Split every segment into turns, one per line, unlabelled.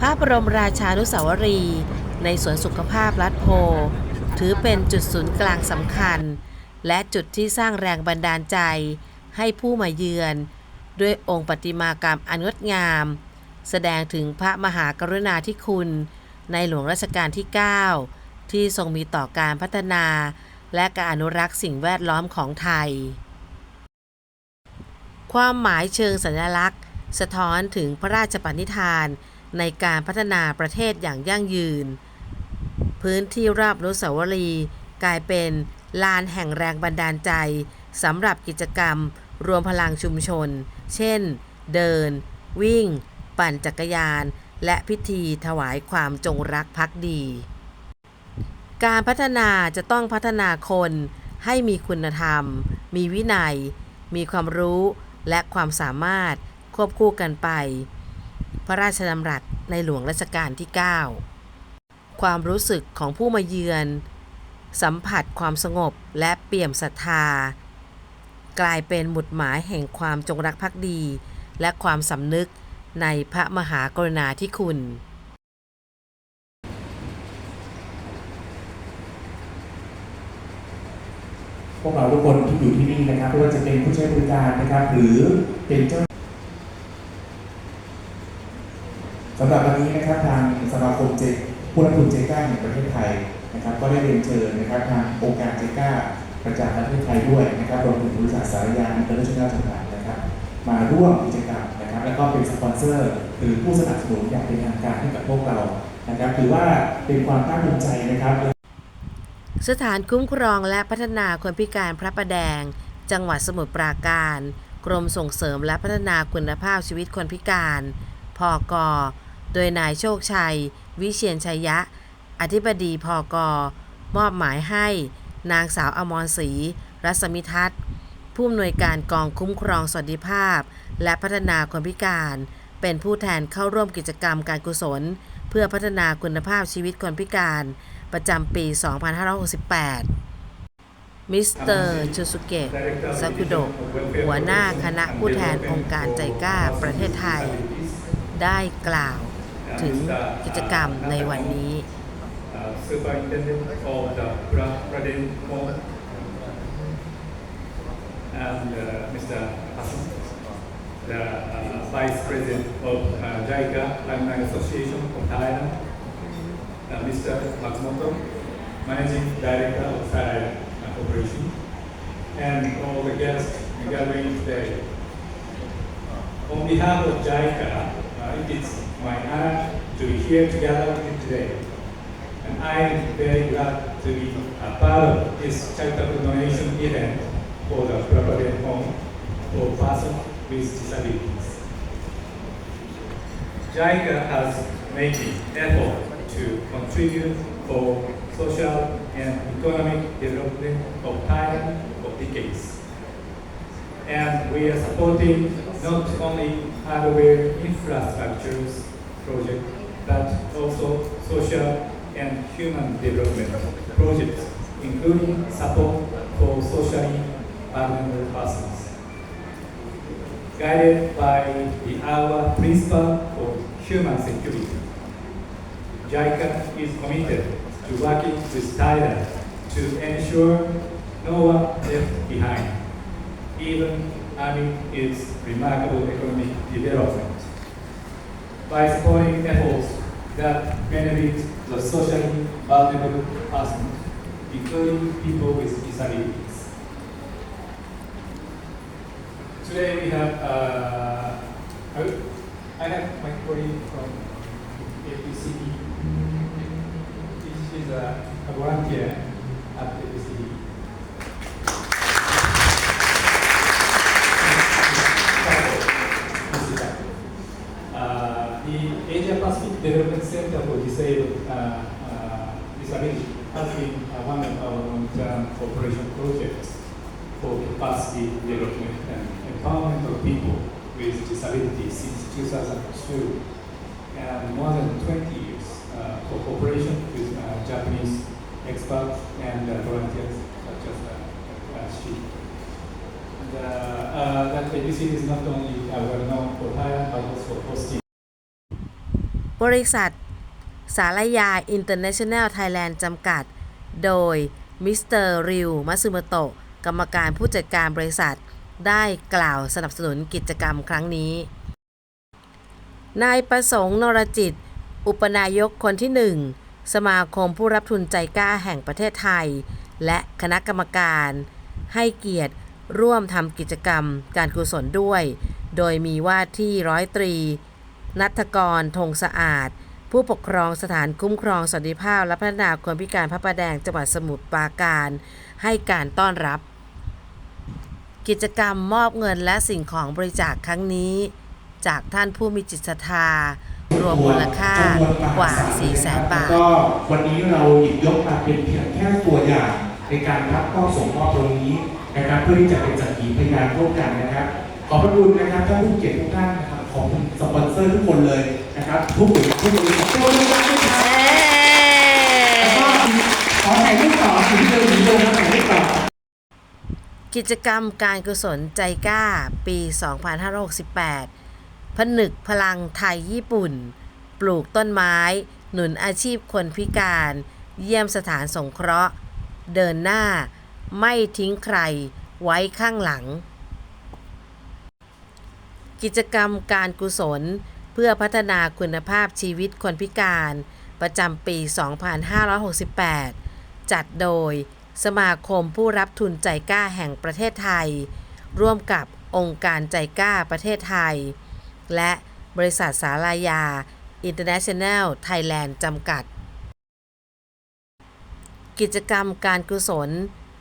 พระบรมราชานุสาวรีย์ในสวนสุขภาพรัฐโพ ถือเป็นจุดศูนย์กลางสำคัญ และจุดที่สร้างแรงบันดาลใจให้ผู้มาเยือน ด้วยองค์ประติมากรรมอันงดงาม แสดงถึงพระมหากรุณาธิคุณ ในหลวงรัชกาลที่ 9 ที่ทรงมีต่อการพัฒนา และการอนุรักษ์สิ่งแวดล้อมของไทย ความหมายเชิงสัญลักษณ์ สะท้อนถึงพระราชปณิธาน ในการพัฒนาประเทศอย่างยั่งยืน พื้นที่รอบอนุสาวรีกลายเป็นลานแห่งแรงบันดาลใจสำหรับกิจกรรมรวมพลังชุมชน เช่น เดิน วิ่ง ปั่นจักรยาน และพิธีถวายความจงรักภักดี การพัฒนาจะต้องพัฒนาคนให้มีคุณธรรม มีวินัย มีความรู้และความสามารถควบคู่กันไป พระราชดำรัสในหลวงรัชกาลที่ 9 ความรู้สึกของผู้มาเยือน สัมผัสความสงบและเปี่ยมศรัทธา กลายเป็นหมุดหมายแห่งความจงรักภักดี และความสำนึกในพระมหากรุณาธิคุณ
พวกเราทุกคนที่อยู่ที่นี่นะครับไม่ว่าจะเป็นผู้ใช้บริการนะครับ หรือเป็นเจ้า สำหรับวันนี้นะครับทางสมาคมเจผู้รับทุนเจก้าแห่งประเทศไทยนะครับ ก็ได้เรียนเชิญนะครับทางองค์การเจก้าประจำประเทศไทยด้วยนะครับรวมถึงบริษัทสารยานอินเตอร์เนชั่นแนลจำกัดนะครับมาร่วมกิจกรรมนะครับ แล้วก็เป็นสปอนเซอร์หรือผู้สนับสนุนอย่างเป็นทางการให้กับพวกเรานะครับถือว่าเป็นความภาคภูมิใจนะครับ
สถานคุ้มครองและพัฒนาคนพิการพระประแดง จังหวัดสมุทรปราการ กรมส่งเสริมและพัฒนาคุณภาพชีวิตคนพิการพก โดยนายโชคชัย วิเชียนชัยยะ อธิบดีพกมอบหมายให้ นางสาวอมรศรีรัศมิทัศน์ผู้อำนวยการกองคุ้มครองสวัสดิภาพ และพัฒนาคนพิการ เป็นผู้แทนเข้าร่วมกิจกรรมการกุศล เพื่อพัฒนาคุณภาพชีวิตคนพิการ ประจำปี 2568มิสเตอร์ชูสุเกะซากุโดะหัวหน้าคณะผู้แทนองค์การใจกล้าประเทศไทย ได้กล่าว ถึงกิจกรรมในวันนี้
superintendent of the Pra- Praden Home and uh, Mr. Hassan, the uh, Vice President of uh, JICA Alumni Association of Thailand, uh, Mr. Matsumoto, Managing Director of Thailand Corporation, and all the guests gathering today. On behalf of JICA, uh, it is my honor to be here together today. And I am very glad to be a part of this charitable donation event for the Provident Home for persons with disabilities. JICA has made an effort to contribute for social and economic development of Thailand for decades. And we are supporting not only hardware infrastructures project, but also social and human development projects, including support for socially vulnerable persons. Guided by the our principle for human security, JICA is committed to working with Thailand to ensure no one left behind, even amid its remarkable economic development. By supporting efforts that benefit the socially vulnerable persons, including people with disabilities. Today we have, uh, I have my colleague from APCD. She's a a volunteer at APCD. Uh, the Asia Pacific Development Center for Disabled uh, uh, Disability has been uh, one of our long-term cooperation projects for capacity development and empowerment of people with disabilities since 2002 and more than 20 years uh, for cooperation with uh, Japanese experts and uh, volunteers such as uh, uh, she. And, uh, uh, that ABC is not only uh, well known for Thailand but also hosting
บริษัทสารยาอินเตอร์เนชั่นแนลไทยแลนด์จำกัด โดยมิสเตอร์ริวมัตสึมโตะกรรมการผู้จัดการบริษัท ได้กล่าวสนับสนุนกิจกรรมครั้งนี้ นายประสงค์นรจิต อุปนายกคนที่หนึ่งสมาคมผู้รับทุนใจกล้าแห่งประเทศไทย และคณะกรรมการ ให้เกียรติร่วมทำกิจกรรมการกุศลด้วย โดยมีว่าที่ร้อยตรี นัทกรธงสะอาด ผู้ปกครองสถานคุ้มครองสวัสดิภาพ และพัฒนาคนพิการพระประแดงจังหวัดสมุทรปราการ ให้การต้อนรับ กิจกรรมมอบเงินและสิ่งของบริจาคครั้งนี้ จากท่านผู้มีจิตศรัทธารวมมูลค่ากว่า 4 0 0แสนบาท
ก็วันนี้เราหยิบยกมาเป็นเพียงแค่ตัวอย่างในการรับมอบส่งมอบตรงนี้นะครับเพื่อที่จะเป็นสักขีพยานร่วมกันนะครับ ขอบพระคุณนะครับท่านผู้เกียรติทุกท่านนะครับขอบคุณสปอนเซอร์ทุกคนเลย นะครับทุกหน่วยงานทุกบริษัททุกบริษัทด้วยครับแล้วก็ขอถ่ายรูปต่อถึงเดิมถึงเดิมนะถ่ายรูปต่อ
กิจกรรมการกุศลใจกล้าปี 2568 ผนึกพลังไทยญี่ปุ่น ปลูกต้นไม้ หนุนอาชีพคนพิการ เยี่ยมสถานสงเคราะห์ เดินหน้า ไม่ทิ้งใคร ไว้ข้างหลัง กิจกรรมการกุศล เพื่อพัฒนาคุณภาพชีวิตคนพิการประจำปี 2568 จัดโดยสมาคมผู้รับทุนใจกล้าแห่งประเทศไทย ร่วมกับองค์การใจกล้าประเทศไทย และบริษัทสาลายา International Thailand จำกัด กิจกรรมการกุศล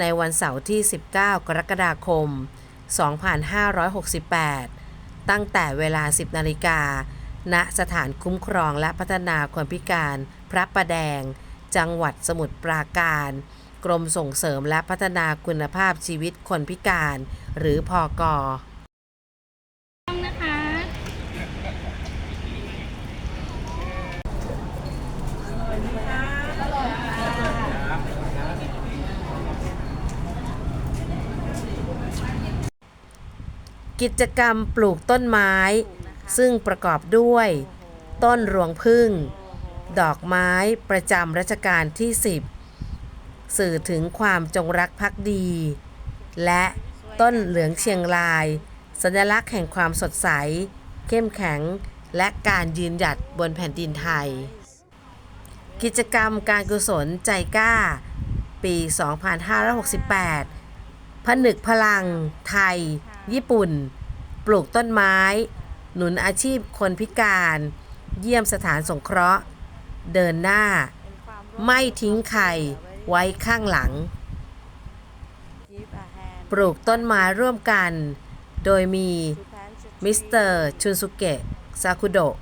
ในวันเสาร์ที่ 19 กรกฎาคม 2568 ตั้งแต่เวลา 10 นาฬิกา ณสถานคุ้มครองและพัฒนาคนพิการ พระประแดง จังหวัดสมุทรปราการ กรมส่งเสริมและพัฒนาคุณภาพชีวิตคนพิการ หรือพอกอ
นะคะ
กิจกรรมปลูกต้นไม้ ซึ่งประกอบด้วย ต้นรวงพึ่ง ดอกไม้ประจำรัชกาลที่ 10 สื่อถึงความจงรักภักดี และต้นเหลืองเชียงราย สัญลักษณ์แห่งความสดใส เข้มแข็ง และการยืนหยัดบนแผ่นดินไทย กิจกรรมการกุศลใจกล้า ปี 2568 ผนึกพลัง ไทย ญี่ปุ่น ปลูกต้นไม้ หนุนอาชีพคนพิการ เยี่ยมสถานสงเคราะห์ เดินหน้า ไม่ทิ้งใครไว้ข้างหลัง ปลูกต้นไม้ร่วมกัน โดยมีมิสเตอร์ชุนสุเกะซาคุโดะ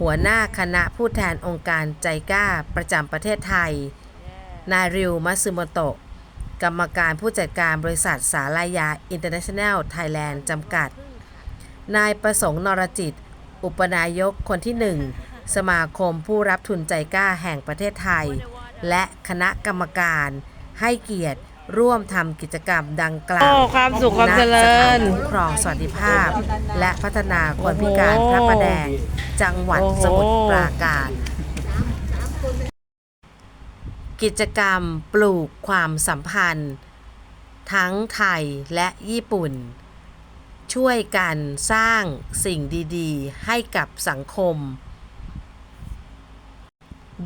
หัวหน้าคณะผู้แทนองค์การใจกล้าประจำประเทศไทย นายริวมัตสึโมโตะ กรรมการผู้จัดการบริษัทสาลายาอินเตอร์เนชั่นแนลไทยแลนด์จำกัด นายประสงค์นรจิต อุปนายกคนที่หนึ่งสมาคมผู้รับทุนใจกล้าแห่งประเทศไทย และคณะกรรมการ ให้เกียรติร่วมทำกิจกรรมดังกล่าว
โอ้ความสุขความเจริ
ณสถา
ญ
นคุ้มครองสวัสดิภาพ และพัฒนาคนพิการพระประแดง จังหวัดสมุทรปราการ กิจกรรมปลูกความสัมพันธ์ ทั้งไทยและญี่ปุ่น ช่วยกันสร้างสิ่งดีๆ ให้กับสังคม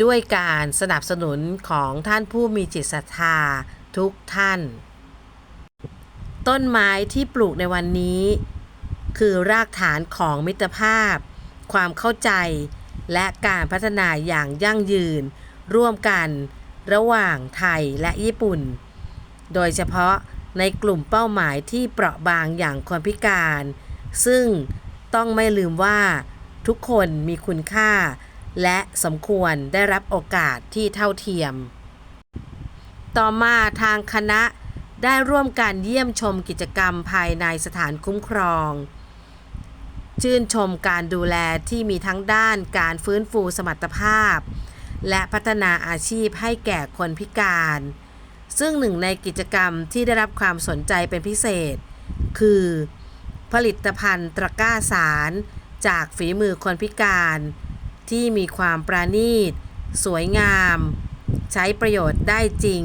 ด้วยการสนับสนุนของท่านผู้มีจิตศรัทธาทุกท่าน ต้นไม้ที่ปลูกในวันนี้ คือรากฐานของมิตรภาพ ความเข้าใจ และการพัฒนาอย่างยั่งยืน ร่วมกันระหว่างไทยและญี่ปุ่น โดยเฉพาะ ในกลุ่มเป้าหมายที่เปราะบางอย่างคนพิการ ซึ่งต้องไม่ลืมว่า ทุกคนมีคุณค่า และสมควรได้รับโอกาสที่เท่าเทียม ต่อมาทางคณะได้ร่วมกันเยี่ยมชมกิจกรรมภายในสถานคุ้มครอง ชื่นชมการดูแลที่มีทั้งด้านการฟื้นฟูสมรรถภาพ และพัฒนาอาชีพให้แก่คนพิการ ซึ่งหนึ่งในกิจกรรมที่ได้รับความสนใจเป็นพิเศษ คือ ผลิตภัณฑ์ตะกร้าสาร จากฝีมือคนพิการ ที่มีความปราณีต สวยงาม ใช้ประโยชน์ได้จริง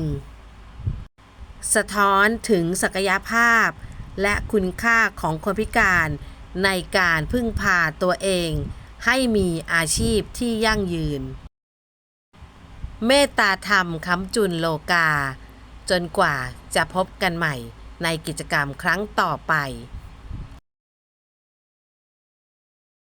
สะท้อนถึงศักยภาพ และคุณค่าของคนพิการในการพึ่งพาตัวเอง ให้มีอาชีพที่ยั่งยืน เมตตาธรรมค้ำจุนโลกา จนกว่าจะพบกันใหม่ในกิจกรรมครั้งต่อไป